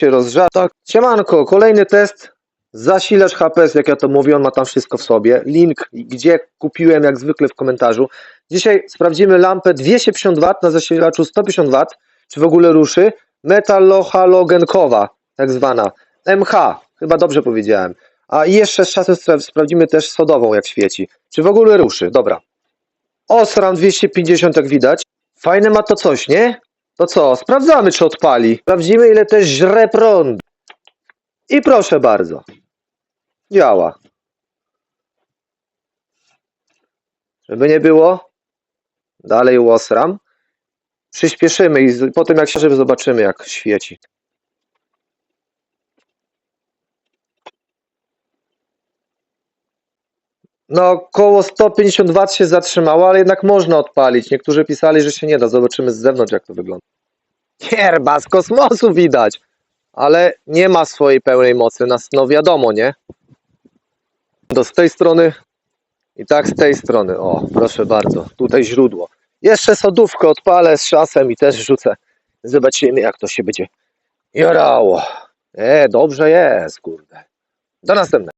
się rozgrza. Tak, siemanko, kolejny test. Zasilacz HPS, jak ja to mówię, on ma tam wszystko w sobie. Link, gdzie kupiłem, jak zwykle w komentarzu. Dzisiaj sprawdzimy lampę 250 W na zasilaczu 150 W, czy w ogóle ruszy. Metallohalogenkowa, tak zwana. MH, chyba dobrze powiedziałem. A jeszcze z czasem spra- sprawdzimy też sodową, jak świeci. Czy w ogóle ruszy? Dobra. Osram 250, jak widać. Fajne ma to coś, nie? To co? Sprawdzamy, czy odpali. Sprawdzimy, ile też żre prąd. I proszę bardzo. Działa. Żeby nie było, dalej łosram. Przyspieszymy i z- potem jak się zobaczymy, jak świeci. No, około 150 W się zatrzymało, ale jednak można odpalić. Niektórzy pisali, że się nie da. Zobaczymy z zewnątrz, jak to wygląda. Hierba z kosmosu widać, ale nie ma swojej pełnej mocy. Nas, no wiadomo, nie? To z tej strony i tak z tej strony. O, proszę bardzo, tutaj źródło. Jeszcze sodówkę odpalę z czasem i też rzucę. Zobaczymy, jak to się będzie jarało. E, dobrze jest, kurde. Do następnego.